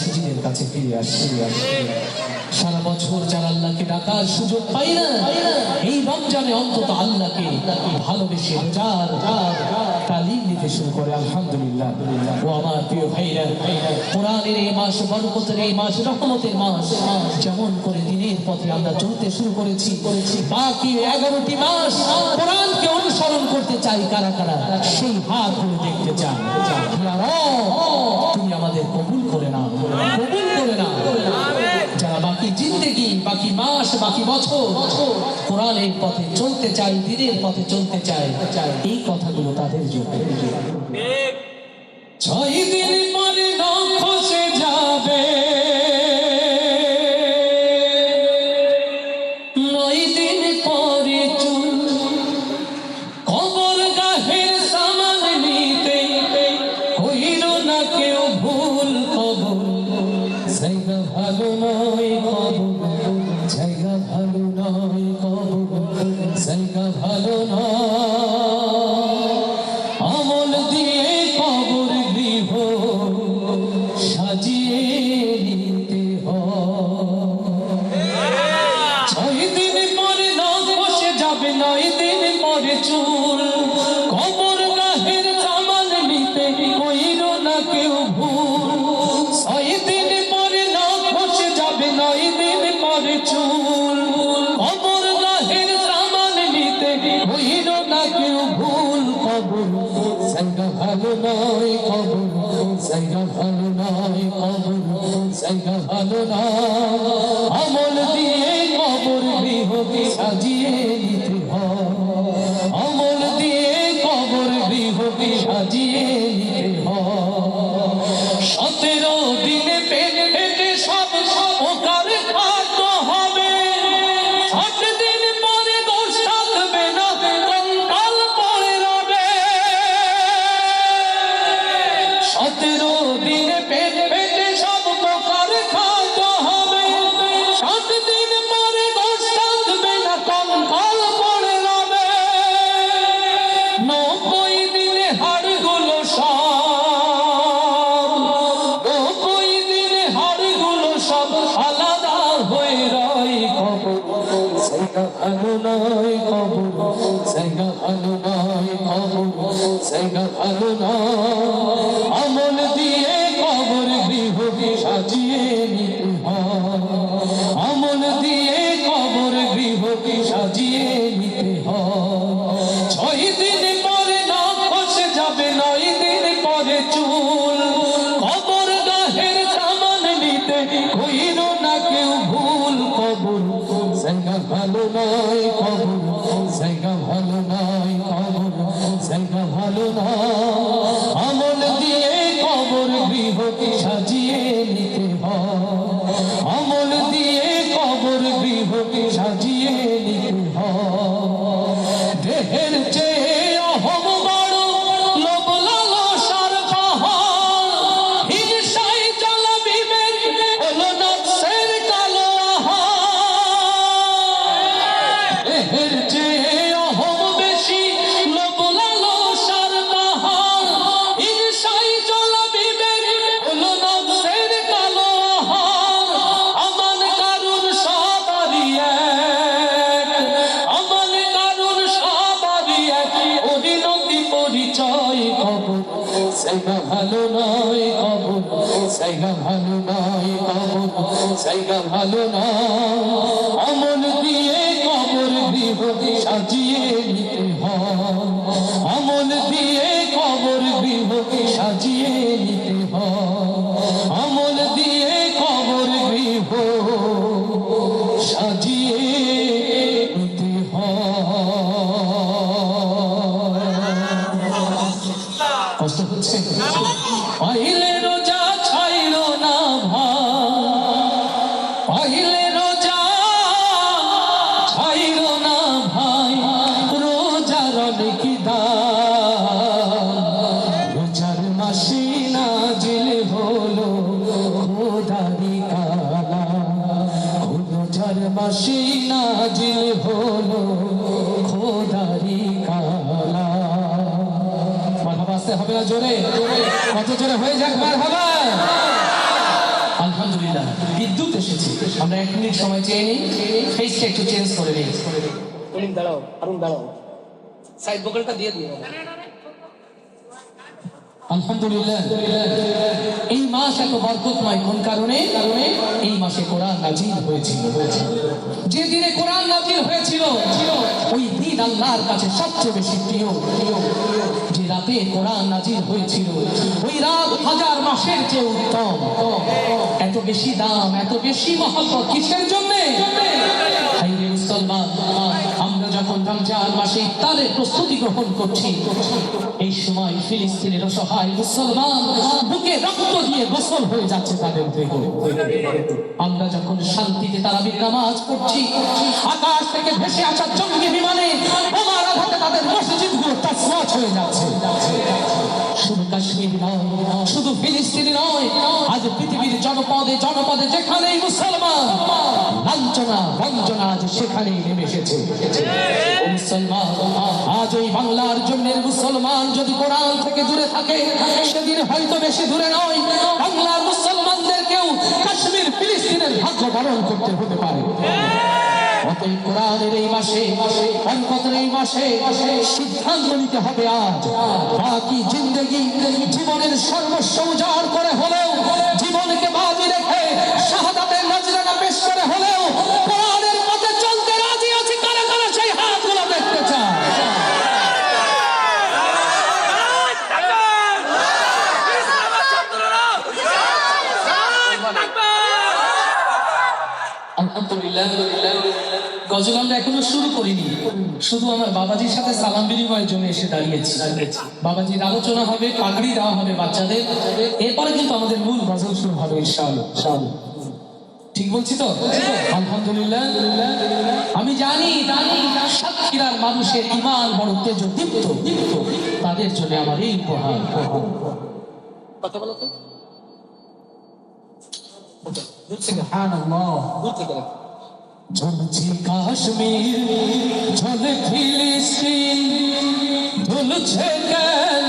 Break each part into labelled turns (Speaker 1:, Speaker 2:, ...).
Speaker 1: মসজিদের কাছে ফিরে আসে সারা বছর যারা আল্লাহকে ডাকার সুযোগ পাই না, এই রমজানে অন্তত আল্লাহকে ভালোবেসে রোজার তালিম নিতে শুরু করে, আলহামদুলিল্লাহ। ও আমার প্রিয় ভাইরা, কোরআনের এই মাস, বরকতের এই মাস, রহমতের মাস, যেমন করে দিনের পথে আমরা চলতে শুরু করেছি, বাকি এগারোটি মাস কোরআনকে অনুসরণ করতে চাই কারা কারা? সেই হাতগুলো দেখতে চান তুমি আমাদের কবুল করে কবুল করে না যারা বাকি জিন্দগি বাকি মাস বাকি বছর কোরআনের পথে চলতে চাই দিনের পথে চলতে চাই এই কথাগুলো তাদের জন্য। ছয় দিন জায়গা ভালো নয় কবর জায়গা ভালো নয়। চুল। নিতে কইল না কেউ ভুল কবর। জায়গা ভালো নয় কবর জায়গা ভালো নয় কবর জায়গা ভালো নয়। দিয়ে কবর গৃহকে সাজিয়ে জায়গা ভালো নয় খবর জায়গা ভালো নয় খবর জায়গা ভালো নয় আমল দিয়ে জায়গা ভালো নয় কবর জায়গা ভালো নয় কবর জায়গা ভালো নয়। সাইগা ভালো না। আমল দিয়ে কবর গৃহ সাজিয়ে হবে জোরে, কত জোরে হয়ে যাক, মারহাবা। আলহামদুলিল্লাহ, বিদ্যুৎ এসেছে। আমরা এক মিনিট সময় চেয়ে নিই ফেসটা একটু চেঞ্জ করে নিই।
Speaker 2: দাঁড়াও, আরুন, দাঁড়াও। সাইড বকলটা দিয়ে দিও।
Speaker 1: এই মাস এত বরকতময়, কোন কারণে কারণে এই মাসে কোরআন নাজিল হয়েছিল। যে দিনে কোরআন নাজিল হয়েছিল, ওই দিন আল্লাহর কাছে সবচেয়ে বেশি প্রিয়। যে রাতে কোরআন নাজিল হয়েছিল, ওই রাত হাজার মাসের চেয়ে উত্তম এত বেশি দাম, এত বেশি মহব্বত কিসের জন্য হাইরে মুসলমান আমরা যখন রমজান মাসে ইফতারের প্রস্তুতি গ্রহণ করছি। এই সময় ফিলিস্তিনের অসহায় মুসলমান, বুকে রক্ত দিয়ে গোসল হয়ে যাচ্ছে তাদের দেহ। আমরা যখন শান্তিতে তারাবির নামাজ পড়ছি, আকাশ থেকে ভেসে আসা জঙ্গি বিমানে আঘাতে তাদের মসজিদগুলো তছনছ হয়ে যাচ্ছে। শুধু কাশ্মীর নয়, শুধু ফিলিস্তিন নয়, আজ পৃথিবীর জনপদে জনপদে যেখানেই মুসলমান লাঞ্ছনা বঞ্চনা আজ সেখানেই নেমে এসেছে। মুসলমান, আজ ওই বাংলার জন্যের মুসলমান যদি কোরআন থেকে দূরে থাকে, সেদিন হয়তো বেশি দূরে নয়। বাংলার মুসলমানদেরকেও কাশ্মীর, ফিলিস্তিনের ভাগ্য বরণ করতে হতে পারে। কোরআনের এই মাসে, বরকতের এই মাসে সিদ্ধান্ত নিতে হবে আজ। বাকি জিন্দগি, জীবনের সর্বস্ব উজাড় শুধু আমার বাবাজির সাথে সালাম বিনিময়ের জন্য এসে দাঁড়িয়েছি বাবাজির আলোচনা হবে, পাগড়ি দেওয়া হবে বাচ্চাদের এরপরে কিন্তু আমাদের মূল গজল শুরু হবে, ইনশাআল্লাহ। ঠিক বলছি তো আলহামদুলিল্লাহ আমি জানি সাতক্ষীরার মানুষের ইমান বড় তেজ দীপ্ত দীপ্ত তাদের জন্য আমার এই উপহার।
Speaker 2: কথা বলো তো দূর।
Speaker 1: ঝলছে কাশ্মীর ঝলে ফিলিস্তিন ঝুলছে কেন?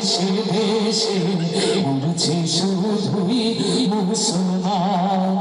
Speaker 1: দেশে দেশে উড়ছে শুধুই মুসলমান।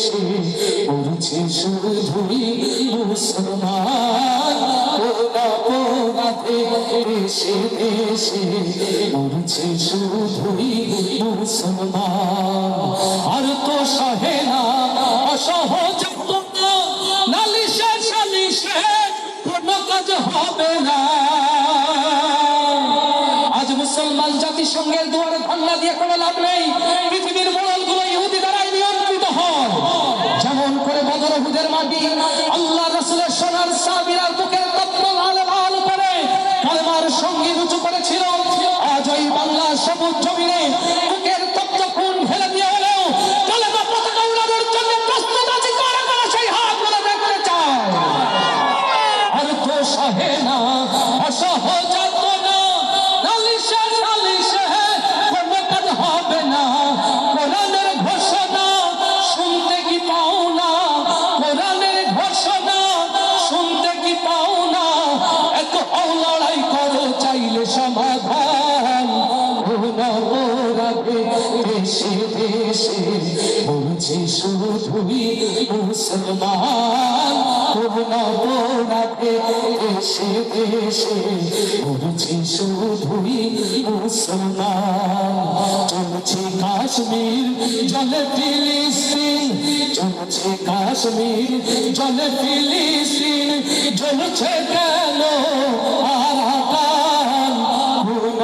Speaker 1: দেশে উড়ছে শুধুই মুসলমান মুসলমান আর তো সহে না অসহজ সালিশে কোনো হবে না আজ মুসলমান জাতিসংঘের দুয়ারে ধর্ণা দিয়ে কোনো লাভ পৃথিবীর মোড়লগুলো ইহুদি দ্বারাই নিয়ন্ত্রিত হয় যেমন করে মাটি আল্লাহ রসুলের সোনার সাবিরার বুকের তত্ত্ব আলো লাল করে কালেমার সঙ্গী উঁচু করেছিল। আজ ওই বাংলার সবুজ জমিনে মুসলমান অপরাধে দেশে দেশে বলছে শুধুই মুসলমান চলছে কাশ্মীর জলে ফিলিস্তিন চলছে কাশ্মীর জলে ফিলিস্তিন জ্বলছে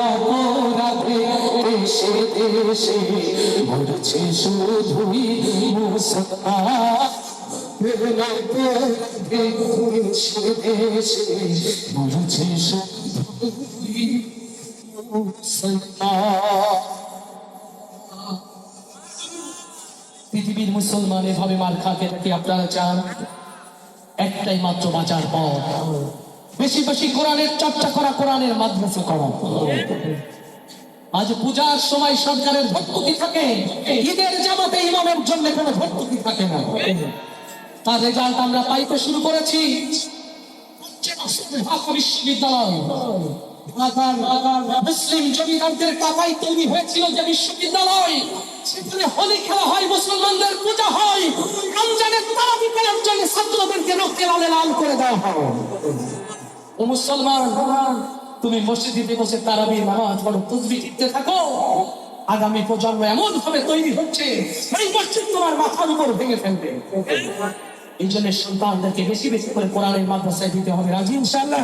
Speaker 1: অপরাধে দেশে দেশে মরছে শুধুই মুসলমান পৃথিবীর মুসলমান এভাবে মার খাকে নাকি আপনারা চান? একটাই মাত্র বাঁচার পথ। বেশি বেশি কোরআনের চর্চা করা কোরআনের মাদ্রাসা করা। আজ পূজার সময় সরকারের ভর্তুকি থাকে। ঈদের জামাতে ইমামের জন্য কোনো ভর্তুকি থাকে না। তার রেজাল্ট আমরা পাইতে শুরু করেছি। তারাবি তুমি মসজিদে বসে তারাবির নামাজ পড়ো, তসবি টিপতে থাকো। আগামী প্রজন্ম এমন ভাবে তৈরি হচ্ছে তোমার মাথার উপর ভেঙে ফেলবে। এই জন্য সন্তানদেরকে বেশি বেশি করে কোরআনের মাদ্রাসায় দিতে হবে। রাজি ইনশাল্লাহ